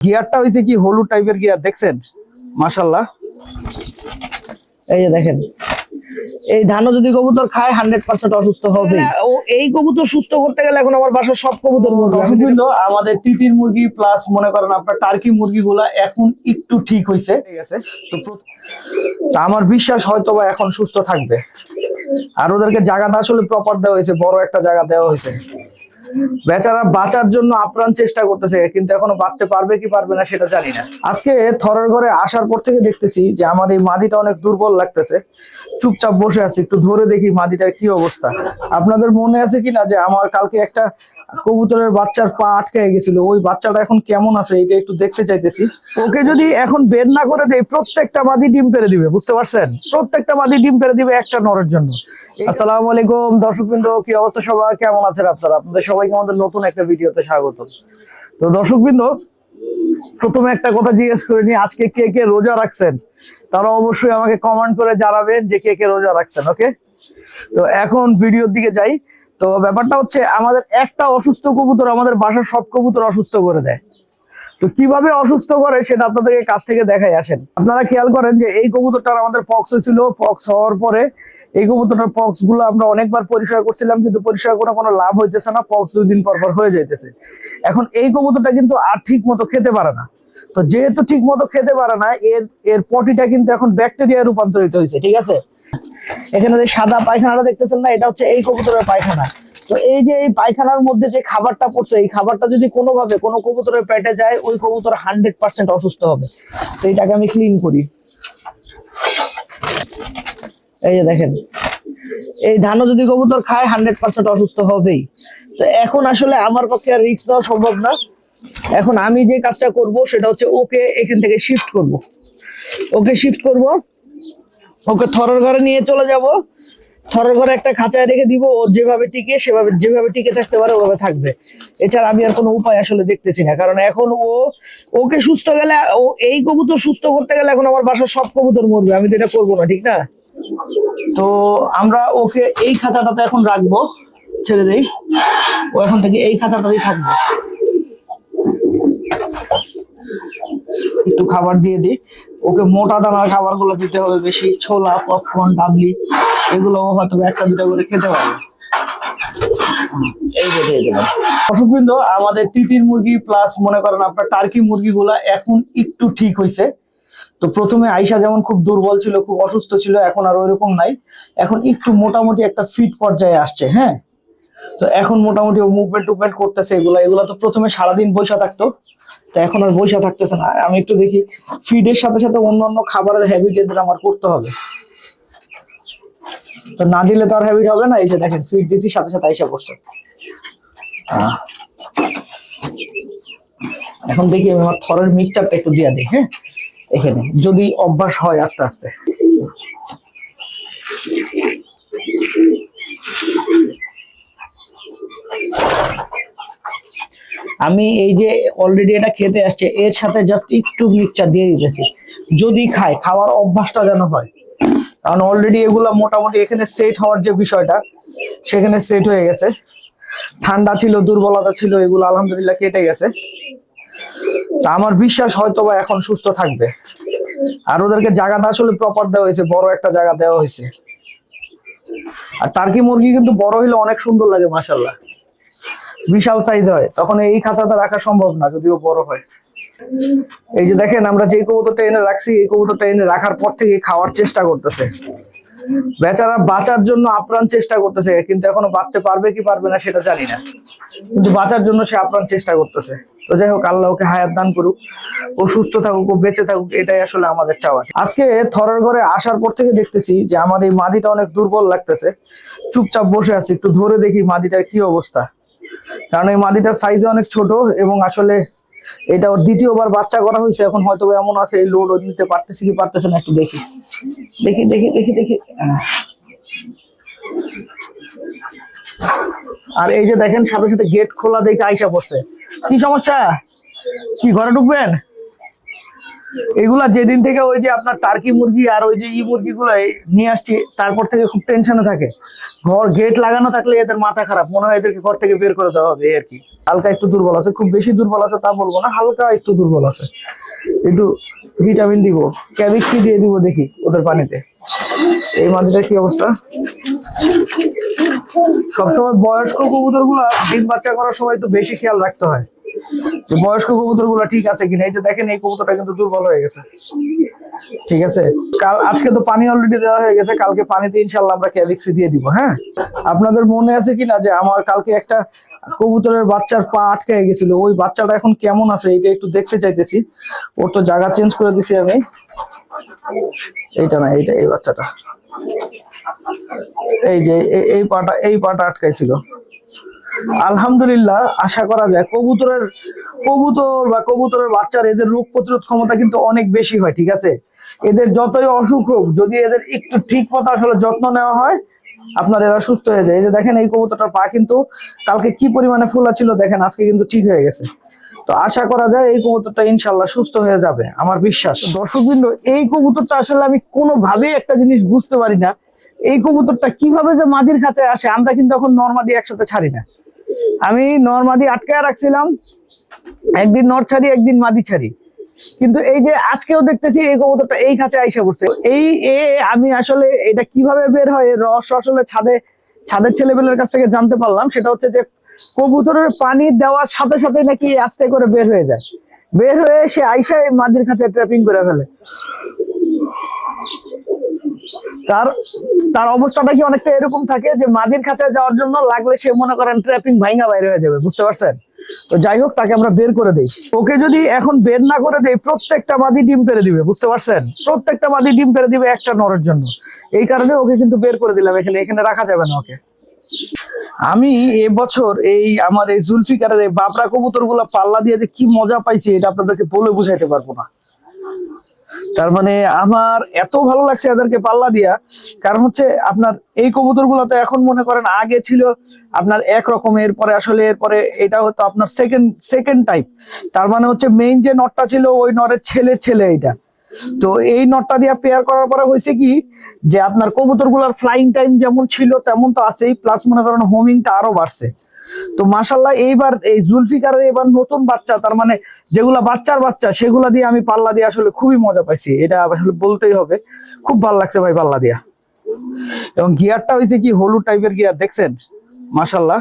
গিয়ারটা হয়েছে কি হলুদ টাইপের গিয়ার দেখছেন? মাশাল্লাহ এই যে দেখেন এই ধানও যদি কবুতর খায় হান্ড্রেড পার্সেন্ট অসুস্থ হবে। ও এই কবুতর সুস্থ করতে গেলে এখন আমার বাসার সব কবুতর মরবে। আমাদের তিতির মুরগি প্লাস মনে করেন আপনার টার্কি মুরগিগুলা এখন একটু ঠিক হয়েছে ঠিক আছে? তো আমার বিশ্বাস হয়তো বা এখন সুস্থ থাকবে। আর ওদেরকে জায়গাটা আসলে প্রপার দেওয়া হয়েছে বড় একটা জায়গা দেওয়া হয়েছে। বেচারা বাঁচার জন্য আপ্রাণ চেষ্টা করতেছে, কিন্তু এখনও বাঁচতে পারবে কি পারবে না সেটা জানি না। আজকে থরের ঘরে আসার পর থেকে দেখতেছি যে আমার এই মাদিটা অনেক দুর্বল লাগতেছে। চুপচাপ বসে আছে, একটু ধরে দেখি মাদিটার কি অবস্থা। আপনাদের মনে আছে কিনা যে আমার কালকে একটা কবুতরের বাচ্চার পা আটকে গেছিল, ওই বাচ্চাটা এখন কেমন আছে এটা একটু দেখতে চাইতেছি। ওকে যদি এখন বের না করে দেয়, প্রত্যেকটা মাদি ডিম পেরে দিবে, বুঝতে পারছেন? প্রত্যেকটা মাদি ডিম পেরে দিবে একটা নরের জন্য। আসসালামু আলাইকুম, দর্শকবৃন্দ, কি অবস্থা সবার? কেমন আছেন আপনারা? আপনাদের সবাইকে আমাদের নতুন একটা ভিডিওতে স্বাগত তো দর্শকবৃন্দ, প্রথমে একটা কথা জিজ্ঞেস করে নি আজকে কে কে রোজা রাখছেন? তারা অবশ্যই আমাকে কমেন্ট করে জানাবেন যে কে কে রোজা রাখছেন ওকে তো এখন ভিডিওর দিকে যাই। তো ব্যাপারটা হচ্ছে, আমাদের একটা অসুস্থ কবুতর আমাদের বাসার সব কবুতর অসুস্থ করে দেয়। তো কীভাবে অসুস্থ করে সেটা আপনাদেরকে কাছ থেকে দেখাই আসেন। আপনারা খেয়াল করেন যে এই কবুতরটার আমাদের পক্স হয়েছিল, পক্স হওয়ার পরে এই কবুতরটার পক্সগুলো আমরা অনেকবার পরিষ্কার করছিলাম, কিন্তু পরিষ্কার করে কোনো লাভ হইতেছে না, পক্স দুই দিন পর পর হয়ে যাইতেছে। এখন এই কবুতরটা কিন্তু আর ঠিক মতো খেতে পারে না। তো যেহেতু ঠিক মতো খেতে পারে না, এর এর পটিটা কিন্তু এখন ব্যাকটেরিয়া রূপান্তরিত হয়েছে, ঠিক আছে? এখানে যে সাদা পায়খানাটা দেখতেছেন না, এটা হচ্ছে এই কবুতরের পায়খানা। তো এই যে এই পায়খানার মধ্যে যে খাবারটা পড়ছে, এই খাবারটা যদি কোনোভাবে কোনো কবুতরের পেটে যায়, ওই কবুতর হান্ড্রেড পার্সেন্ট অসুস্থ হবে। তো এইটাকে আমি ক্লিন করি। এই যে দেখেন, এই ধানও যদি কবুতর খায় হান্ড্রেড পার্সেন্ট অসুস্থ হবেই। তো এখন আসলে আমার পক্ষে আর রিস্ক নেওয়া সম্ভব না। এখন আমি যে কাজটা করব, সেটা হচ্ছে ওকে এখান থেকে শিফট করব। ওকে শিফট করব, ওকে থরের ঘরে নিয়ে চলে যাব। থরের ঘরে একটা খাঁচায় রেখে দিব, ও যেভাবে টিকে সেভাবে যেভাবে টিকে থাকতে পারে, ওভাবে থাকবে। এছাড়া আমি আর কোনো উপায় আসলে দেখতেছি না, কারণ এখন ও ওকে সুস্থ গেলে, ও এই কবুতর সুস্থ করতে গেলে এখন আমার বাসার সব কবুতর মরবে, আমি তো এটা করব না, ঠিক না? তো আমরা ওকে এই খাঁচাটাতে এখন রাখব, ছেড়ে দেই। ও এখন থেকে এই খাঁচাটাতেই থাকবে। একটু খাবার দিয়ে দিই। ওকে মোটা দানার খাবারগুলো দিতে হবে, বেশি ছোলা, পপকর্ন, ডাবলি এগুলো হয়তো একটা দুটা করে খেতে পারবে। এই দেবেন অসুবিধা আমাদের তিতির মুরগি প্লাস মনে করেন আপনার টার্কি মুরগিগুলা এখন একটু ঠিক হয়েছে তো প্রথমে আইসা যেমন খুব দুর্বল ছিল খুব অসুস্থ ছিল এখন আর ওইরকম নাই। এখন একটু মোটামুটি একটা ফিট পর্যায়ে আসছে হ্যাঁ? তো এখন মোটামুটি ও মুভমেন্ট টুভমেন্ট করতেছে এগুলা। এগুলা তো প্রথমে সারাদিন বসে থাকতো। তো এখন আর বসে থাকতেছে না। আমি একটু দেখি ফিডের সাথে সাথে অন্যান্য খাবারের হ্যাবিট এদের আমার করতে হবে। তো না দিলে তো আর হ্যাবিট হবে না। এই যে দেখেন ফিড দিছি, সাথে সাথে আইসা আহ। এখন দেখি আমি আমার থরের মিক্সচারটা একটু দিয়ে দিই হ্যাঁ? এখানে, যদি অভ্যাস হয় আস্তে আস্তে। আমি এই যে অলরেডি এটা খেতে আসছে, এর সাথে জাস্ট একটু মিক্সচার দিয়ে দিতেছি। যদি খায়, খাওয়ার অভ্যাসটা যেন হয়। কারণ অলরেডি এগুলা মোটামুটি এখানে সেট হওয়ার যে বিষয়টা, সেখানে সেট হয়ে গেছে। ঠান্ডা ছিল, দুর্বলতা ছিল, এগুলো আলহামদুলিল্লাহ কেটে গেছে। তা আমার বিশ্বাস হয়তো বা এখন সুস্থ থাকবে। আর ওদেরকে জায়গাটা আসলে প্রপার দেওয়া হয়েছে, বড় একটা জায়গা দেওয়া হয়েছে। আর টার্কি মুরগি কিন্তু বড় হইলে অনেক সুন্দর লাগে মাসাল্লাহ বিশাল সাইজ হয়, তখন এই খাঁচাতে রাখা সম্ভব না, যদিও বড় হয়। এই যে দেখেন, আমরা যে কবুতরটা এনে রাখছি, এই কবুতরটা এনে রাখার পর থেকে খাওয়ার চেষ্টা করতেছে। বেচারা বাঁচার জন্য আপ্রাণ চেষ্টা করতেছে, কিন্তু এখনও বাঁচতে পারবে কি পারবে না সেটা জানি না। কিন্তু বাঁচার জন্য সে আপ্রাণ চেষ্টা করতেছে। তো যাই হোক, আল্লাহ ওকে হায়াত দান করুক, ও সুস্থ থাকুক, ও বেঁচে থাকুক, এটাই আসলে আমাদের চাওয়া। আজকে থরের ঘরে আসার পর থেকে দেখতেছি যে আমার এই মাদিটা অনেক দুর্বল লাগতেছে। চুপচাপ বসে আছে, একটু ধরে দেখি মাদিটার কি অবস্থা। কারণ এই মাদিটার সাইজে অনেক ছোট এবং আসলে এটা ওর দ্বিতীয়বার বাচ্চা করা হয়েছে, এখন হয়তো এমন আছে, এই লোড নিতে পারতেছে কি পারতেছে না একটু দেখি। দেখি দেখি দেখি দেখি। আর এই যে দেখেন, সাথে সাথে গেট খোলা দেখে আইসা পড়ছে। কি সমস্যা? কি, ঘরে ঢুকবেন? এগুলা যেদিন থেকে ওই যে আপনার টার্কি মুরগি আর ওই যে ই মুরগিগুলো নিয়ে আসছি, তারপর থেকে খুব টেনশনে থাকে। ঘর গেট লাগানো থাকলে এদের মাথা খারাপ, মনে হয় এদেরকে ঘর থেকে বের করে দেওয়া হবে আর কি। হালকা একটু দুর্বল আছে, খুব বেশি দুর্বল আছে তা বলব না, হালকা একটু দুর্বল আছে। একটু ভিটামিন দিব ক্যাবিক্সি দিয়ে দিব দেখি ওদের পানিতে। এই মাছটার কি অবস্থা? সবসময় বয়স্ক কবুতরগুলা ডিম বাচ্চা করার সময় একটু বেশি খেয়াল রাখতে হয়। বয়স্ক কবুতরগুলা ঠিক আছে কিনা? এই যে দেখেন, এই কবুতরটা কিন্তু দুর্বল হয়ে গেছে। ঠিক আছে? কাল, আজকে তো পানি অলরেডি দেওয়া হয়ে গেছে, কালকে পানিতে ইনশাল্লাহ আমরা ক্যাভিক্সি দিয়ে দিব হ্যাঁ? আপনাদের মনে আছে কিনা যে আমার কালকে একটা কবুতরের বাচ্চার পা আটকে গেছিল? ওই বাচ্চাটা এখন কেমন আছে? এটা একটু দেখতে চাইতেছি। ওর তো জায়গা চেঞ্জ করে দিছি আমি। এইটা না, এইটা, এই বাচ্চাটা। এই যে এই পাটা এই পাটা আটকাইছিল। আলহামদুলিল্লাহ, আশা করা যায় কবুতরের কবুতর বা কবুতরের বাচ্চার এদের রোগ প্রতিরোধ ক্ষমতা কিন্তু অনেক বেশি হয়, ঠিক আছে? এদের যতই অসুখ হোক, যদি এদের একটু ঠিক মতো আসলে যত্ন নেওয়া হয়, আপনার এরা সুস্থ হয়ে যায়। এই যে দেখেন, এই কবুতরটার পা কিন্তু কালকে কি পরিমাণে ফোলা ছিল দেখেন, আজকে কিন্তু ঠিক হয়ে গেছে। তো আশা করা যায় এই কবুতরটা ইনশাল্লাহ সুস্থ হয়ে যাবে, আমার বিশ্বাস। দর্শক বিন্দু এই কবুতরটা আসলে আমি কোনোভাবেই একটা জিনিস বুঝতে পারি না। এই কবুতরটা কীভাবে যে মাদির খাঁচায় আসে, আমরা কিন্তু এখন নর্মাদি একসাথে ছাড়ি না। আমি নর মাদি আটকায় রাখছিলাম। একদিন নর ছাড়ি, একদিন মাদি ছাড়ি। কিন্তু এই যে আজকেও দেখতেছি এই কবুতরটা এই খাঁচে আইসা পড়ছে। এই এ, আমি আসলে এটা কীভাবে বের হয়, রস আসলে ছাদে, ছাদের ছেলেপেলের কাছ থেকে জানতে পারলাম। সেটা হচ্ছে যে কবুতরের পানি দেওয়ার সাথে সাথে নাকি আস্তে করে বের হয়ে যায়। বের হয়ে সে আইসা মাদির খাঁচায় ট্র্যাপিং করে ফেলে। তার তার অবস্থাটা কি অনেকটা এরকম থাকে যে মাদির খাঁচায় যাওয়ার জন্য লাগলে সে মনে করেন ট্র্যাপিং ভাইঙ্গা বাইরে হয়ে যাবে, বুঝতে পারছেন? তো যাই হোক, তাকে আমরা বের করে দেই। ওকে যদি এখন বের না করে দেই, প্রত্যেকটা মাদি ডিম পেরে দিবে, বুঝতে পারছেন? প্রত্যেকটা মাদি ডিম পেরে দিবে একটা নরের জন্য। এই কারণে ওকে কিন্তু বের করে দিলাম, এখানে এখানে রাখা যাবে না ওকে। আমি এবছর এই আমার এই জুলফিকারের এই বাবরা কবুতরগুলা পাল্লা দিয়ে যে কি মজা পাইছি, এটা আপনাদেরকে বলে বুঝাইতে পারব না। তার মানে আমার এত ভালো লাগছে এদেরকে পাল্লা দিয়া। কারণ হচ্ছে আপনার এই কবুতর তো এখন মনে করেন আগে ছিল আপনার এক রকমের, পরে আসলে এরপরে এটা হতো আপনার সেকেন্ড সেকেন্ড টাইপ তার মানে হচ্ছে মেইন যে নটটা ছিল ওই নরের ছেলের ছেলে এইটা তো এই নটটা দিয়ে পেয়ার করার পরে হয়েছে কি যে আপনার কবুতরগুলার ফ্লাইং টাইম যেমন ছিল তেমন তো আছেই প্লাস মনে করেন হোমিংটা আরও বাড়ছে। তো মাসাল্লাহ এইবার এই জুলফিকারের এবার নতুন বাচ্চা, তার মানে যেগুলা বাচ্চার বাচ্চা, সেগুলা দিয়ে আমি পাল্লা দিয়ে আসলে খুবই মজা পাইছি। এটা আসলে বলতেই হবে। খুব ভালো লাগছে ভাই পাল্লা দিয়া। এবং গিয়ারটা হয়েছে কি হলুদ টাইপের গিয়ার, দেখছেন? মাসাল্লাহ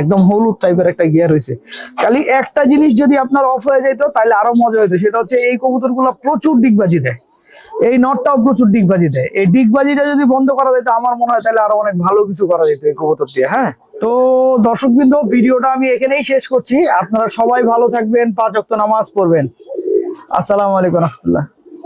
একদম হলুদ টাইপের একটা গিয়ার হয়েছে খালি একটা জিনিস যদি আপনার অফ হয়ে যেত তাহলে আরও মজা হইতো। সেটা হচ্ছে এই কবুতর প্রচুর ডিগবাজি দেয়। এই নটটাও প্রচুর ডিগবাজি দেয়। এই ডিগবাজিটা যদি বন্ধ করা যেত আমার মনে হয় তাহলে আরও অনেক ভালো কিছু করা যেত এই কবুতর দিয়ে হ্যাঁ? তো দর্শক বিন্দু ভিডিওটা আমি এখানেই শেষ করছি। আপনারা সবাই ভালো থাকবেন, পাঁচ অক্ট নামাজ পড়বেন। আসসালামু আলাইকুম রহমতুল্লাহ।